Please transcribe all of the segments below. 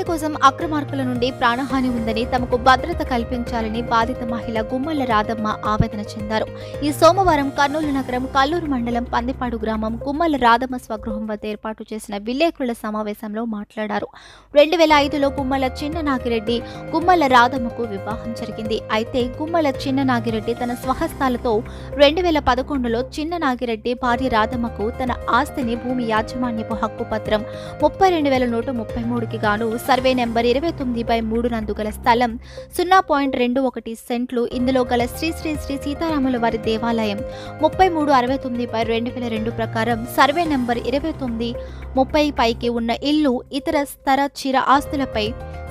ఆస్తి కోసం అక్రమార్కుల నుండి ప్రాణహాని ఉందని తమకు భద్రత కల్పించాలని బాధిత మహిళ గుమ్మల రాధమ్మ ఆవేదన చెందారు. ఈ సోమవారం కర్నూలు నగరం కల్లూరు మండలం పందిపాడు గ్రామం గుమ్మల రాధమ్మ స్వగృహం వద్ద ఏర్పాటు చేసిన విలేకరుల సమావేశంలో మాట్లాడారు. రెండు వేల ఐదులో గుమ్మల చిన్న నాగిరెడ్డి గుమ్మల రాధమ్మకు వివాహం జరిగింది. అయితే గుమ్మల చిన్న నాగిరెడ్డి తన స్వహస్తాలతో రెండు వేల పదకొండులో చిన్న నాగిరెడ్డి భార్య రాధమ్మకు తన ఆస్తిని భూమి యాజమాన్యపు హక్కు పత్రం ముప్పై రెండు వేల నూట ముప్పై మూడుకి గాను సర్వే నెంబర్ ఇరవై తొమ్మిది బై మూడు నందు గల స్థలం సున్నా పాయింట్ రెండు ఒకటి సెంట్లు. ఇందులో గల శ్రీ శ్రీ శ్రీ సీతారాముల వారి దేవాలయం ముప్పై మూడు అరవై తొమ్మిది బై రెండు వేల రెండు ప్రకారం సర్వే నెంబర్ ఇరవై తొమ్మిది ముప్పై పైకి ఉన్న ఇల్లు ఇతర స్థర చిర ఆస్తులపై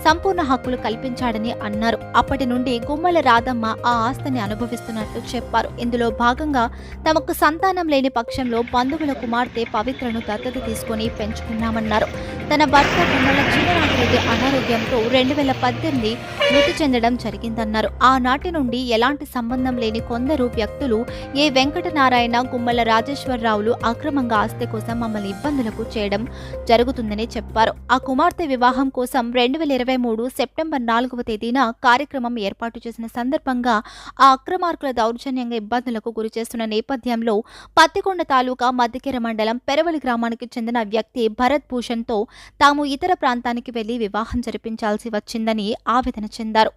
సంపూర్ణ హక్కులు కల్పించాడని అన్నారు. అప్పటి నుండి గుమ్మల రాధమ్మ ఆ ఆస్తిని అనుభవిస్తున్నట్లు చెప్పారు. ఇందులో భాగంగా తమకు సంతానం లేని పక్షంలో బంధువుల కుమార్తె పవిత్రను దత్తత తీసుకుని పెంచుకున్నామన్నారు. తన భర్త గుమ్మల చిన్ననాగిరెడ్డి అనారోగ్యంతో రెండు వేల పద్దెనిమిది మృతి చెందడం జరిగిందన్నారు. ఆనాటి నుండి ఎలాంటి సంబంధం లేని కొందరు వ్యక్తులు ఏ వెంకటనారాయణ గుమ్మల రాజేశ్వరరావులు అక్రమంగా ఆస్తి కోసం మమ్మల్ని ఇబ్బందులకు చేయడం జరుగుతుందని చెప్పారు. ఆ కుమార్తె వివాహం కోసం రెండు వేల ఇరవై మూడు సెప్టెంబర్ నాలుగవ తేదీన కార్యక్రమం ఏర్పాటు చేసిన సందర్భంగా ఆ అక్రమార్కుల దౌర్జన్యంగా ఇబ్బందులకు గురిచేస్తున్న నేపథ్యంలో పత్తికొండ తాలూకా మధ్యకెర మండలం పెరవలి గ్రామానికి చెందిన వ్యక్తి భరత్ భూషణ్తో తాము ఇతర ప్రాంతానికి వెళ్ళి వివాహం జరిపించాల్సి వచ్చిందని ఆవేదన చెందారు.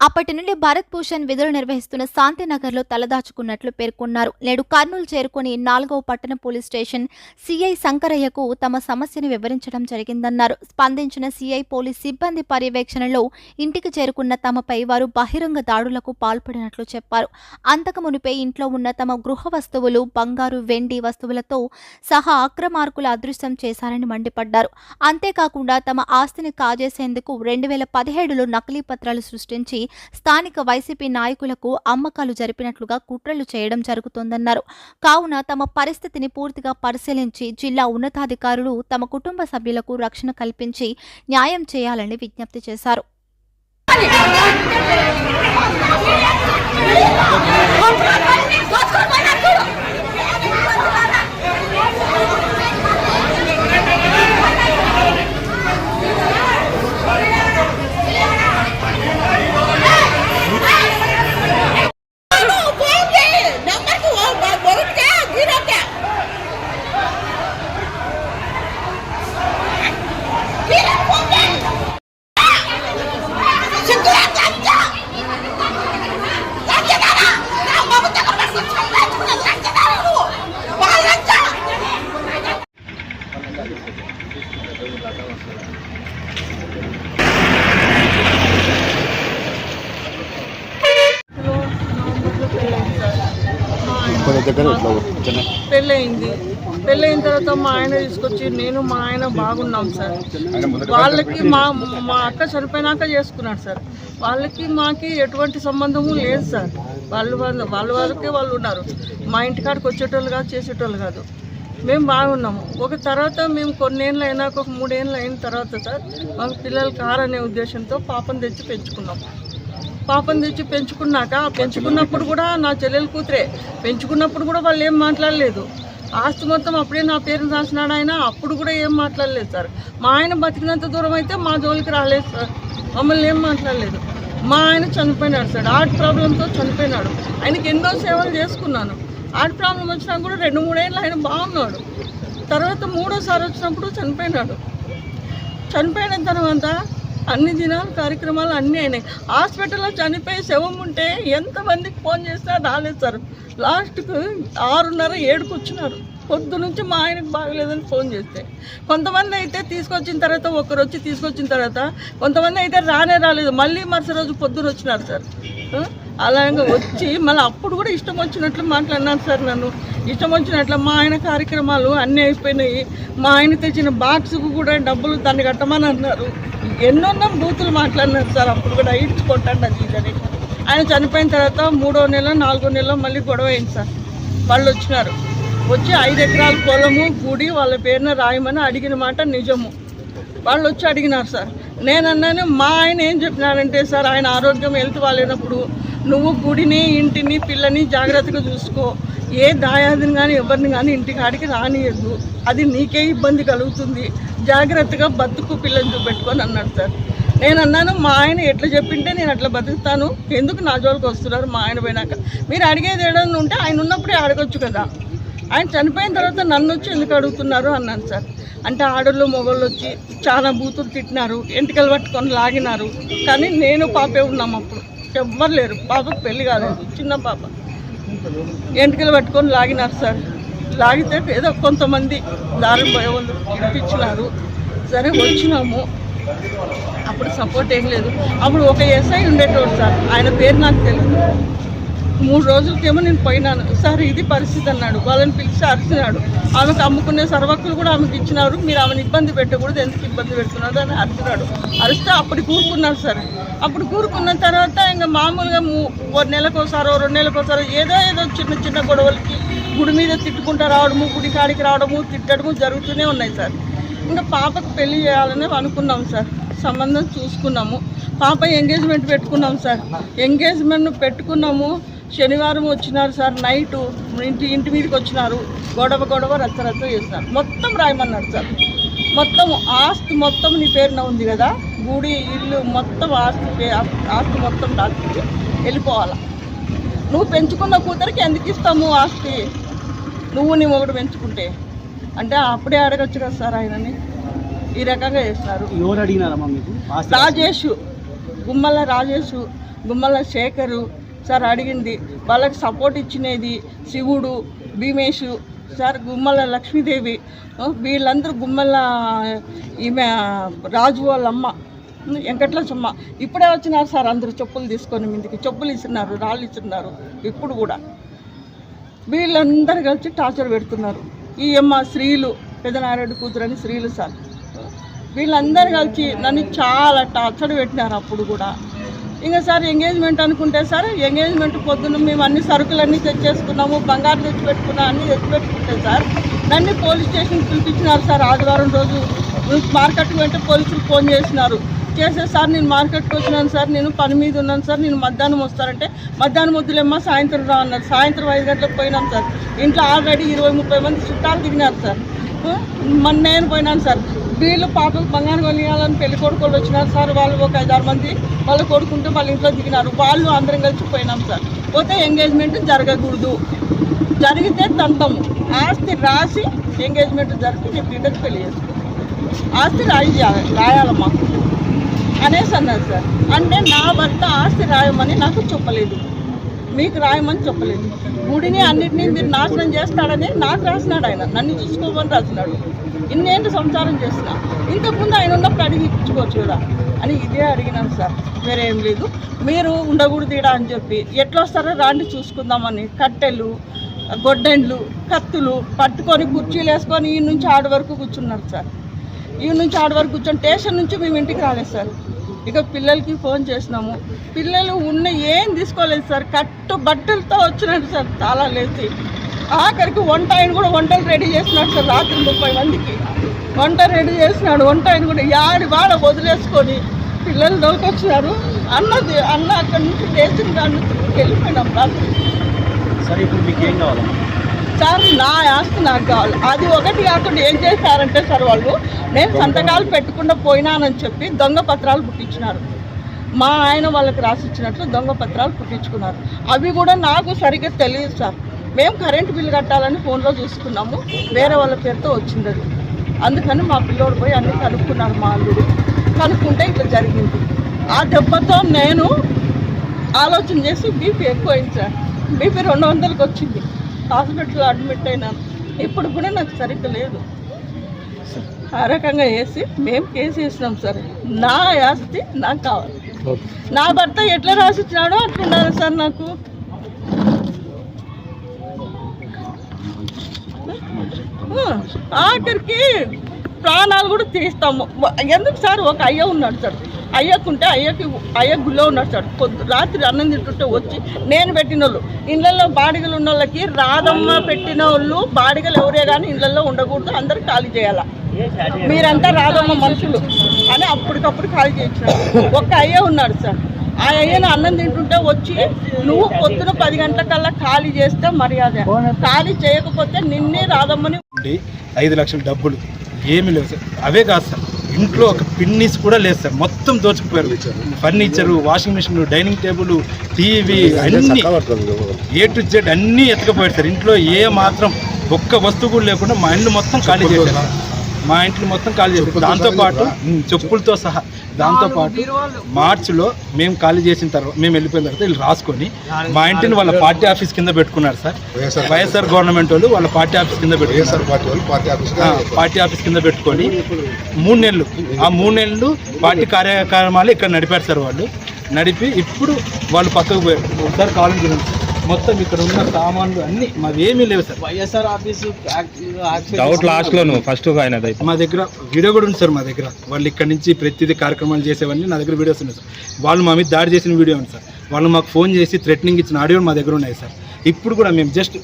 అప్పటి నుండి భరత్ భూషణ్ విధులు నిర్వహిస్తున్న శాంతినగర్లో తలదాచుకున్నట్లు పేర్కొన్నారు. నేడు కర్నూలు చేరుకుని నాలుగవ పట్టణ పోలీస్ స్టేషన్ సీఐ శంకరయ్యకు తమ సమస్యను వివరించడం జరిగిందన్నారు. స్పందించిన సీఐ పోలీస్ సిబ్బంది పర్యవేక్షణలో ఇంటికి చేరుకున్న తమపై వారు బహిరంగ దాడులకు పాల్పడినట్లు చెప్పారు. అంతకు మునిపే ఇంట్లో ఉన్న తమ గృహ వస్తువులు బంగారు వెండి వస్తువులతో సహా అక్రమార్కులు అదృశ్యం చేశారని మండిపడ్డారు. అంతేకాకుండా తమ ఆస్తిని కాజేసేందుకు రెండు వేల పదిహేడులో నకిలీ పత్రాలు సృష్టించి స్థానిక వైసీపీ నాయకులకు అమ్మకాలు జరిపినట్లుగా కుట్రలు చేయడం జరుగుతోందన్నారు. కావున తమ పరిస్థితిని పూర్తిగా పరిశీలించి జిల్లా ఉన్నతాధికారులు తమ కుటుంబ సభ్యులకు రక్షణ కల్పించి న్యాయం చేయాలని విజ్ఞప్తి చేశారు. దగ్గర పెళ్ళయింది. పెళ్ళయిన తర్వాత మా ఆయన తీసుకొచ్చి నేను మా ఆయన బాగున్నాం సార్. వాళ్ళకి మా మా అక్క చనిపోయినాక చేసుకున్నాడు సార్. వాళ్ళకి మాకి ఎటువంటి సంబంధము లేదు సార్. వాళ్ళు వాళ్ళ వాళ్ళ వరకే వాళ్ళు ఉన్నారు. మా ఇంటికాడికి వచ్చేటోళ్ళు కాదు చేసేటోళ్ళు కాదు. మేము బాగున్నాము. ఒక తర్వాత మేము కొన్నేళ్ళు అయినాక ఒక మూడేళ్ళు అయిన తర్వాత సార్ మాకు పిల్లలు కారనే ఉద్దేశంతో పాపం తెచ్చి పెంచుకున్నాం. పాపం తెచ్చి పెంచుకున్నాక పెంచుకున్నప్పుడు కూడా నా చెల్లెలు కూతురే. పెంచుకున్నప్పుడు కూడా వాళ్ళు ఏం మాట్లాడలేదు. ఆస్తి మొత్తం అప్పుడే నా పేరును రాసినాడు ఆయన అప్పుడు కూడా ఏం మాట్లాడలేదు సార్. మా ఆయన బతికినంత దూరం అయితే మా జోలికి రాలేదు సార్. మమ్మల్ని ఏం మాట్లాడలేదు. మా ఆయన చనిపోయినాడు సార్. హార్ట్ ప్రాబ్లంతో చనిపోయినాడు. ఆయనకి ఎన్నో సేవలు చేసుకున్నాను. హార్ట్ ప్రాబ్లం వచ్చినా కూడా రెండు మూడేళ్ళు ఆయన బాగున్నాడు. తర్వాత మూడోసారి వచ్చినప్పుడు చనిపోయినాడు. చనిపోయిన తర్వాత అన్ని దినాలు కార్యక్రమాలు అన్నీ అయినాయి. హాస్పిటల్లో చనిపోయి శవం ఉంటే ఎంతమందికి ఫోన్ చేసినా రాలేదు సార్ లాస్ట్కు ఆరున్నర ఏడుకు వచ్చినారు. పొద్దు నుంచి మా ఆయనకు బాగలేదని ఫోన్ చేస్తే. కొంతమంది అయితే తీసుకొచ్చిన తర్వాత ఒకరు వచ్చి తీసుకొచ్చిన తర్వాత కొంతమంది అయితే రానే రాలేదు. మళ్ళీ మరుసటి రోజు పొద్దున వచ్చినారు సార్. అలాగే వచ్చి మళ్ళీ అప్పుడు కూడా ఇష్టం వచ్చినట్లు మాట్లాడినాను సార్ నన్ను. ఇష్టం వచ్చినట్లు మా ఆయన కార్యక్రమాలు అన్నీ అయిపోయినాయి. మా ఆయన తెచ్చిన బాక్స్కు కూడా డబ్బులు దాన్ని కట్టమని అన్నారు. ఎన్నోన్నో బూతులు మాట్లాడినారు సార్. అప్పుడు కూడా ఇడ్చి కొట్టండి అది ఇదని ఆయన చనిపోయిన తర్వాత మూడో నెల నాలుగో నెల మళ్ళీ గొడవ అయింది సార్. వాళ్ళు వచ్చినారు. వచ్చి ఐదు ఎకరాల పొలము గుడి వాళ్ళ పేరున రాయమని అడిగిన మాట నిజము. వాళ్ళు వచ్చి అడిగినారు సార్. నేను అన్నాను మా ఆయన ఏం చెప్పినారంటే సార్ ఆయన ఆరోగ్యం హెల్త్ బాగాలేనప్పుడు నువ్వు గుడిని ఇంటిని పిల్లని జాగ్రత్తగా చూసుకో. ఏ దాయాదిని కానీ ఎవరిని కానీ ఇంటి కాడికి రానియద్దు. అది నీకే ఇబ్బంది కలుగుతుంది. జాగ్రత్తగా బతుకు పిల్లని చూపెట్టుకొని అన్నాడు సార్. నేను అన్నాను మా ఆయన ఎట్లా చెప్పింటే నేను అట్లా బతుకుతాను. ఎందుకు నా జోలికి వస్తున్నారు మా ఆయన పోయినాక? మీరు అడిగేది ఏదైనా ఉంటే ఆయన ఉన్నప్పుడే అడగొచ్చు కదా. ఆయన చనిపోయిన తర్వాత నన్ను వచ్చి ఎందుకు అడుగుతున్నారు అన్నాను సార్. అంటే ఆడోళ్ళు మొగళ్ళు వచ్చి చాలా బూతులు తిట్టినారు ఎంటికలు పట్టుకొని లాగినారు. కానీ నేను పాపే ఉన్నాం అప్పుడు. ఎవ్వరు లేరు. పాపకు పెళ్ళి కాలేదు. చిన్న పాప. ఎంటికలు పట్టుకొని లాగినారు సార్. లాగితే ఏదో కొంతమంది దారి పోయే వాళ్ళు ఇప్పించినారు సరే వచ్చినాము. అప్పుడు సపోర్ట్ ఏం లేదు. అప్పుడు ఒక ఎస్ఐ ఉండేటోడు సార్. ఆయన పేరు నాకు తెలియదు. మూడు రోజులకేమో నేను పోయినాను. సార్ ఇది పరిస్థితి అన్నాడు. వాళ్ళని పిలిచి అరిచినాడు. ఆమెకు అమ్ముకునే సర్వక్కులు కూడా ఆమెకి ఇచ్చినారు. మీరు ఆమెను ఇబ్బంది పెట్టకూడదు. ఎందుకు ఇబ్బంది పెడుతున్నారు అని అరిచినాడు. అరిస్తే అప్పుడు కూరుకున్నారు సార్. అప్పుడు కూరుకున్న తర్వాత ఇంకా మామూలుగా మూ- నెలకోసారో రెండు నెలకోసారో ఏదో ఏదో చిన్న చిన్న గొడవలకి గుడి మీద తిట్టుకుంటా రావడము గుడి కాడికి రావడము తిట్టడము జరుగుతూనే ఉన్నాయి సార్. ఇంకా పాపకు పెళ్ళి చేయాలని అనుకున్నాం సార్. సంబంధం చూసుకున్నాము. పాప ఎంగేజ్మెంట్ పెట్టుకున్నాం సార్. ఎంగేజ్మెంట్ పెట్టుకున్నాము. శనివారం వచ్చినారు సార్ నైటు ఇంటి ఇంటి మీదకి వచ్చినారు. గొడవ గొడవ రచ్చ రచ్చ చేస్తున్నారు మొత్తం రాయమన్నాడు సార్. మొత్తం ఆస్తి మొత్తం నీ పేరున ఉంది కదా. గుడి ఇల్లు మొత్తం ఆస్తి పే- ఆస్తి మొత్తం రాసి వెళ్ళిపోవాలా. నువ్వు పెంచుకున్న కూతురికి ఎందుకు ఇస్తాము ఆస్తి? నువ్వు నీ ఒకటి పెంచుకుంటే. అంటే అప్పుడే అడగచ్చు కదా సార్ ఆయనని. ఈ రకంగా చేస్తారు. ఎవరు అడిగినారమ్మా మీకు? రాజేష్. గుమ్మల రాజేష్ గుమ్మల శేఖరు సార్ అడిగింది. వాళ్ళకి సపోర్ట్ ఇచ్చినది శివుడు భీమేష్ సార్ గుమ్మల లక్ష్మీదేవి. వీళ్ళందరూ గుమ్మల ఈమె రాజు వాళ్ళమ్మ వెంకట్లచమ్మ ఇప్పుడే వచ్చినారు సార్ అందరూ చెప్పులు తీసుకొని మీదకి. చెప్పులు ఇస్తున్నారు రాళ్ళు ఇస్తున్నారు ఇప్పుడు కూడా. వీళ్ళందరూ కలిసి టార్చర్ పెడుతున్నారు. ఈ అమ్మ స్త్రీలు పెదనారాయణ కూతురని స్త్రీలు సార్. వీళ్ళందరూ కలిసి నన్ను చాలా టార్చర్ పెట్టినారు అప్పుడు కూడా. ఇంకా సార్ ఎంగేజ్మెంట్ అనుకుంటే సార్ ఎంగేజ్మెంట్ పొద్దున్న మేము అన్ని సరుకులన్నీ తెచ్చేసుకున్నాము బంగారు తెచ్చిపెట్టుకున్నాం అన్నీ తెచ్చిపెట్టుకుంటే సార్ నన్ను పోలీస్ స్టేషన్కి పిలిపించినారు సార్ ఆదివారం రోజు. మార్కెట్కి వెంట పోలీసులు ఫోన్ చేసినారు. చేసే సార్ నేను మార్కెట్కి వచ్చినాను సార్ నేను పని మీద ఉన్నాను సార్ నేను మధ్యాహ్నం వస్తారంటే మధ్యాహ్నం వద్దులేమ్మా సాయంత్రం రా అన్నారు. సాయంత్రం ఐదు గంటలకు పోయినాం సార్. ఇంట్లో ఆల్రెడీ ఇరవై ముప్పై మంది చుట్టాలు దిగినారు సార్. మొన్న నేను పోయినాను సార్. వీళ్ళు పాటలు బంగారు కొనియాలని పెళ్ళి కొడుకోళ్ళు వచ్చినారు సార్. వాళ్ళు ఒక ఐదారు మంది వాళ్ళు కొడుకుంటూ వాళ్ళ ఇంట్లో దిగినారు. వాళ్ళు అందరం కలిసి పోయినాం సార్. పోతే ఎంగేజ్మెంట్ జరగకూడదు. జరిగితే తంతము ఆస్తి రాసి ఎంగేజ్మెంట్ జరిపి నేను బిడ్డకు పెళ్ళి ఆస్తి రాయి రాయాలమ్మా. అనేసి అన్నారు సార్. అంటే నా భర్త ఆస్తి రాయమని నాకు చెప్పలేదు. మీకు రాయమని చెప్పలేదు. గుడిని అన్నిటినీ మీరు నాశనం చేస్తాడని నాకు రాసినాడు ఆయన. నన్ను చూసుకోమని రాసినాడు. ఇన్నేంటి సంసారం చేసిన ఇంతకుముందు ఆయన ఉన్నప్పుడు అడిగి ఇచ్చుకోవచ్చు కదా. అని ఇదే అడిగినాను సార్. వేరేం లేదు. మీరు ఉండకూడదు ఈడ అని చెప్పి. ఎట్లా వస్తారో రాండి చూసుకుందామని. కట్టెలు గొడ్డెండ్లు కత్తులు పట్టుకొని కుర్చీలు వేసుకొని ఈ నుంచి ఆడ వరకు కూర్చున్నారు సార్. ఈ నుంచి ఆడ వరకు కూర్చొని స్టేషన్ నుంచి మేము ఇంటికి రాలేదు సార్. ఇక పిల్లలకి ఫోన్ చేసినాము. పిల్లలు ఉన్న ఏం తీసుకోలేదు సార్. కట్టు బట్టలతో వచ్చినాడు సార్. చాలా లేచి. ఆఖరికి వంట ఆయన కూడా వంటలు రెడీ చేసినాడు సార్ రాత్రి ముప్పై మందికి. వంట రెడీ చేసినాడు. వంట ఆయన కూడా యాడి వాడ వదిలేసుకొని పిల్లలు దొరికొచ్చినారు అన్నది అన్న అక్కడి నుంచి లేచిన దాన్ని వెళ్ళిపోయినాం రాత్రి. సరే ఇప్పుడు మీకు ఏం కావాలి సార్ నా ఆస్తి నాకు కావాలి. అది ఒకటి కాకుండా ఏం చేశారంటే సార్ వాళ్ళు నేను సంతకాలు పెట్టకుండా పోయినానని చెప్పి దొంగ పత్రాలు పుట్టించినారు. మా ఆయన వాళ్ళకి రాసిచ్చినట్లు దొంగ పత్రాలు పుట్టించుకున్నారు. అవి కూడా నాకు సరిగ్గా తెలియదు సార్. మేము కరెంటు బిల్లు కట్టాలని ఫోన్లో చూసుకున్నాము. వేరే వాళ్ళ పేరుతో వచ్చింది అది. అందుకని మా పిల్లోడు పోయి అన్ని కనుక్కున్నారు మా అల్లుడు. కనుక్కుంటే ఇట్లా జరిగింది. ఆ దెబ్బతో నేను ఆలోచన చేసి బీపీ ఎక్కువైంది సార్. బీపీ రెండు వందలకి వచ్చింది. హాస్పిటల్లో అడ్మిట్ అయినాను ఇప్పుడు కూడా నాకు సరిగ్గా లేదు. ఆ రకంగా వేసి మేము కేసు వేసినాం సార్. నా ఆస్తి నాకు కావాలి. నా భర్త ఎట్లా రాసిచ్చినాడో అట్లున్నారు సార్ నాకు. ఆఖరికి ప్రాణాలు కూడా తీస్తాము. ఎందుకు సార్? ఒక అయ్య ఉన్నాడు సార్. అయ్యకుంటే అయ్యకి అయ్య గుళ్ళో ఉన్నాడు సార్. కొద్ది రాత్రి అన్నం తింటుంటే వచ్చి నేను పెట్టిన వాళ్ళు. ఇళ్ళల్లో బాడిగలు ఉన్న వాళ్ళకి రాదమ్మ పెట్టిన వాళ్ళు బాడిగలు ఎవరే కానీ ఇళ్ళల్లో ఉండకూడదు అందరు ఖాళీ చేయాలా? మీరంతా రాదమ్మ మనుషులు. అని అప్పటికప్పుడు ఖాళీ చేయించారు ఒక్క అయ్య ఉన్నాడు సార్. ఆ అయ్యను అన్నం తింటుంటే వచ్చి నువ్వు పొద్దున పది గంటలకల్లా ఖాళీ చేస్తే మర్యాద. ఖాళీ చేయకపోతే నిన్నే రాదమ్మని ఉండి ఐదు లక్షల డబ్బులు. ఏమి లేవు సార్. అవే కాదు సార్. ఇంట్లో ఒక పిన్నీస్ కూడా లేదు సార్. మొత్తం దోచుకుపోయారు. Furniture washing machine dining table TV అన్ని ఏ టు జెడ్ అన్నీ ఎత్తుకపోయారు సార్. ఇంట్లో ఏ మాత్రం ఒక్క వస్తువు కూడా లేకుండా మా ఇంట్లో మొత్తం ఖాళీ చేశారు. మా ఇంట్లో మొత్తం ఖాళీ చేశారు దాంతో పాటు ఉమ్, చెప్పులతో సహా దాంతో పాటు మార్చిలో మేము ఖాళీ చేసిన తర్వాత మేము వెళ్ళిపోయిన తర్వాత వీళ్ళు రాసుకొని మా ఇంటిని వాళ్ళ పార్టీ ఆఫీస్ కింద పెట్టుకున్నారు సార్. వైఎస్ఆర్ గవర్నమెంట్ వాళ్ళు వాళ్ళ పార్టీ ఆఫీస్ కింద పెట్టుకున్నారు. పార్టీ ఆఫీస్ ఆ, పార్టీ ఆఫీస్ కింద పెట్టుకొని మూడు నెలలు ఆ మూడు నెలలు పార్టీ కార్యక్రమాలు ఇక్కడ నడిపారు సార్ వాళ్ళు. నడిపి ఇప్పుడు వాళ్ళు పక్కకు పోయారు. ఒకసారి కాలం చూడండి సార్. మొత్తం ఇక్కడ ఉన్న సామాన్లు అన్ని మావి ఏమీ లేవు సార్. వైఎస్ఆర్ ఆఫీసు డౌట్ లాస్ట్లో ఫస్ట్ ఆయన మా దగ్గర వీడియో కూడా ఉంది సార్ మా దగ్గర. వాళ్ళు ఇక్కడ నుంచి ప్రతిదీ కార్యక్రమాలు చేసేవన్నీ నా దగ్గర వీడియోస్ ఉన్నాయి సార్. వాళ్ళు మా మీద దాడి చేసిన వీడియో ఉంది సార్. వాళ్ళు మాకు ఫోన్ చేసి థ్రెటనింగ్ ఇచ్చిన ఆడియో మా దగ్గర ఉన్నాయి సార్. ఇప్పుడు కూడా మేము జస్ట్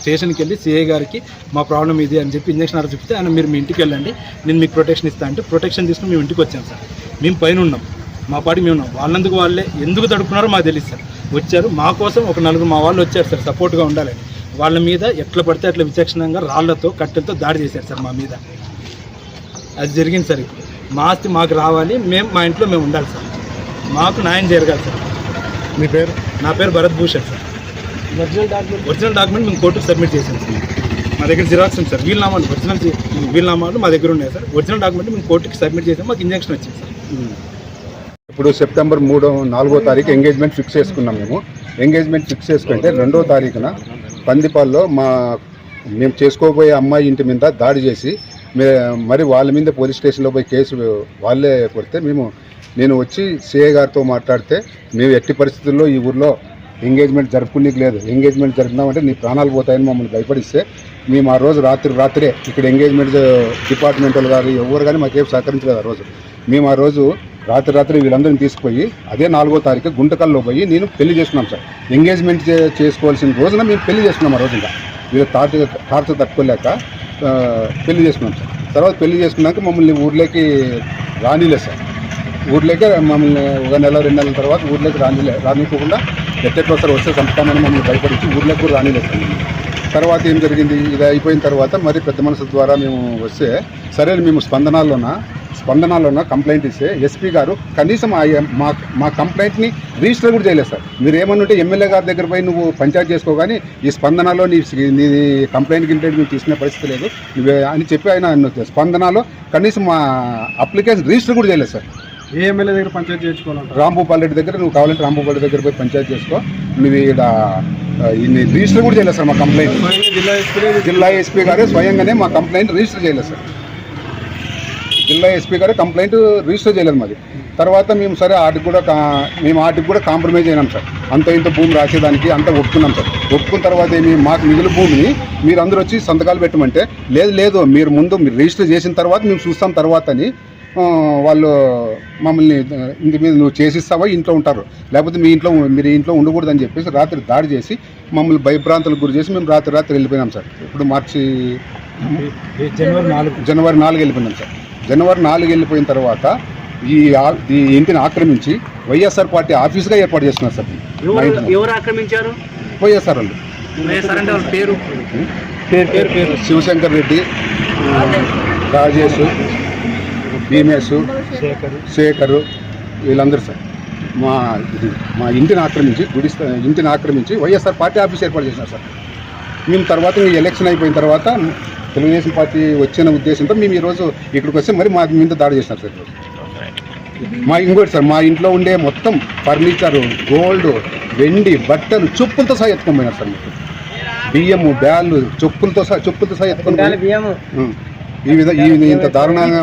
స్టేషన్కి వెళ్ళి సిఐ గారికి మా ప్రాబ్లం ఇది అని చెప్పి ఇంజక్షన్ ఆర్డర్ చెప్తే ఆయన మీరు మీ ఇంటికి వెళ్ళండి నేను మీకు ప్రొటెక్షన్ ఇస్తా అంటే ప్రొటెక్షన్ తీసుకుని మేము ఇంటికి వచ్చాం సార్. మేము పైన ఉన్నాం. మా పాటి మేము ఉన్నాం. వాళ్ళందుకు వాళ్ళే ఎందుకు తడుపుకున్నారో మాకు తెలియదు సార్. వచ్చారు. మా కోసం ఒక నలుగురు మా వాళ్ళు వచ్చారు సార్ సపోర్ట్గా ఉండాలని. వాళ్ళ మీద ఎట్లా పడితే అట్లా విచక్షణంగా రాళ్ళతో కట్టెలతో దాడి చేశారు సార్ మా మీద. అది జరిగింది సార్ ఇప్పుడు. మా ఆస్తి మాకు రావాలి మేము మా ఇంట్లో మేము ఉండాలి సార్. మాకు న్యాయం జరగాలి సార్. మీ పేరు? నా పేరు Bharat Bhushan sir. Original document? Original document మేము కోర్టుకు సబ్మిట్ చేసాం సార్. మా దగ్గర జిరాక్స్ ఉంది సార్. వీళ్ళ నామాలు ఒరిజినల్ వీళ్ళ నామాలు మా దగ్గర ఉన్నాయి సార్. ఒరిజినల్ డాక్యుమెంట్ మేము కోర్టుకి సబ్మిట్ చేసాం మాకు ఇంజక్షన్ వచ్చింది సార్. ఇప్పుడు సెప్టెంబర్ మూడో నాలుగో తారీఖు ఎంగేజ్మెంట్ ఫిక్స్ చేసుకున్నాం మేము. ఎంగేజ్మెంట్ ఫిక్స్ చేసుకుంటే రెండో తారీఖున పందిపాల్లో మా మేము చేసుకోబోయే అమ్మాయి ఇంటి మీద దాడి చేసి మే మరి వాళ్ళ మీద పోలీస్ స్టేషన్లో పోయి కేసు వాళ్ళే కొడితే మేము నేను వచ్చి సిఏ గారితో మాట్లాడితే మేము ఎట్టి పరిస్థితుల్లో ఈ ఊర్లో ఎంగేజ్మెంట్ జరుపుకునేకి లేదు. ఎంగేజ్మెంట్ జరుపుకున్నామంటే నీ ప్రాణాలు పోతాయని మమ్మల్ని భయపడిస్తే మేము ఆ రోజు రాత్రి రాత్రే ఇక్కడ ఎంగేజ్మెంట్ డిపార్ట్మెంట్ వాళ్ళు గారు ఎవరు కానీ మాకేం సహకరించలేదు ఆ రోజు. మేము ఆ రోజు రాత్రి రాత్రి వీళ్ళందరిని తీసుకుపోయి అదే నాలుగో తారీఖు గుంటకల్లో పోయి నేను పెళ్ళి చేసుకున్నాం సార్. ఎంగేజ్మెంట్ చేసుకోవాల్సిన రోజున మేము పెళ్ళి చేసుకున్నాం ఆ రోజున వీళ్ళు తాత తాత తట్టుకోలేక పెళ్ళి చేసుకున్నాం సార్. తర్వాత పెళ్ళి చేసుకున్నాక మమ్మల్ని ఊర్లోకి రానిలేదు సార్. ఊర్లోకి మమ్మల్ని ఒక నెల రెండు నెలల తర్వాత ఊర్లోకి రానిలే రానికోకుండా ఎట్టెట్లో సార్ వస్తే చంపుతామని మమ్మల్ని భయపడించి ఊర్లోకి కూడా రానిలేదు సార్ తర్వాత ఏం జరిగింది? ఇది అయిపోయిన తర్వాత మరి పెద్ద మనసు ద్వారా మేము వస్తే సరే మేము స్పందనాల్లోన? స్పందనాల్లోన కంప్లైంట్ ఇస్తే ఎస్పీ గారు కనీసం మా మా కంప్లైంట్ని రిజిస్టర్ కూడా చేయలేదు సార్. మీరు ఏమన్నుంటే ఎమ్మెల్యే గారి దగ్గర పోయి నువ్వు పంచాయతీ చేసుకో కానీ ఈ స్పందనలో నీ నీ కంప్లైంట్ గింటెడ్ మేము తీసుకునే పరిస్థితి లేదు. అని చెప్పి ఆయన స్పందనలో కనీసం మా అప్లికేషన్ రిజిస్టర్ కూడా చేయలేదు సార్. ఏ ఎమ్మెల్యే దగ్గర పంచాయతీ రెడ్డి దగ్గర నువ్వు కావాలంటే రాంభూపాల్ రెడ్డి దగ్గర పోయి పంచాయతీ చేసుకో. నువ్వు ఇక్కడ ఇన్ని రిజిస్టర్ కూడా చేయలేదు సార్ మా కంప్లైంట్. జిల్లా ఎస్పీ జిల్లా ఎస్పీ గారే స్వయంగానే మా కంప్లైంట్ రిజిస్టర్ చేయలేదు సార్. జిల్లా ఎస్పీ గారే కంప్లైంట్ రిజిస్టర్ చేయలేదు మాది. తర్వాత మేము సరే వాటికి కూడా మేము వాటికి కూడా కాంప్రమైజ్ అయినాం సార్. అంత ఇంత భూమి రాసేదానికి అంత ఒప్పుకున్నాం సార్. ఒప్పుకున్న తర్వాత ఏమి మాకు మిగిలిన భూమిని మీరు అందరూ వచ్చి సంతకాలు పెట్టమంటే లేదు లేదు మీరు ముందు మీరు రిజిస్టర్ చేసిన తర్వాత మేము చూస్తాం తర్వాత అని వాళ్ళు మమ్మల్ని ఇంటి మీద నువ్వు చేసిస్తావా ఇంట్లో ఉంటారు. లేకపోతే మీ ఇంట్లో మీరు ఇంట్లో ఉండకూడదని చెప్పేసి రాత్రి దాడి చేసి మమ్మల్ని భయభ్రాంతులకు గురి చేసి మేము రాత్రి రాత్రి వెళ్ళిపోయినాం సార్. ఇప్పుడు మార్చి జనవరి నాలుగు. జనవరి నాలుగు వెళ్ళిపోయినాం సార్. జనవరి నాలుగు వెళ్ళిపోయిన తర్వాత ఈ ఈ ఇంటిని ఆక్రమించి వైఎస్ఆర్ పార్టీ ఆఫీస్గా ఏర్పాటు చేస్తున్నారు సార్. ఎవరు ఆక్రమించారు? వైఎస్ఆర్ వాళ్ళు. వైఎస్ఆర్ అంటే వాళ్ళ పేరు. పేరు పేరు పేరు. శివశంకర్ రెడ్డి రాజేష్ భీమేష్ శేఖరు వీళ్ళందరూ సార్ మా ఇది మా ఇంటిని ఆక్రమించి గుడి ఇంటిని ఆక్రమించి వైఎస్ఆర్ పార్టీ ఆఫీస్ ఏర్పాటు చేసినారు సార్ మేము తర్వాత ఇంక ఎలక్షన్ అయిపోయిన తర్వాత తెలుగుదేశం పార్టీ వచ్చిన ఉద్దేశంతో మేము ఈరోజు ఇక్కడికి వస్తే మరి మా మీద దాడి చేసినారు సార్ ఈరోజు. మా ఇంకోటి సార్ మా ఇంట్లో ఉండే మొత్తం ఫర్నిచరు గోల్డ్ వెండి బట్టలు చెప్పులతో సహా ఎత్తుకొని పోయినారు సార్ మీకు బియ్యము బ్యాళ్ళు చెప్పులతో సహా చెప్పులతో సహా ఎత్తుకొని. ఈ విధంగా ఈ ఇంత దారుణంగా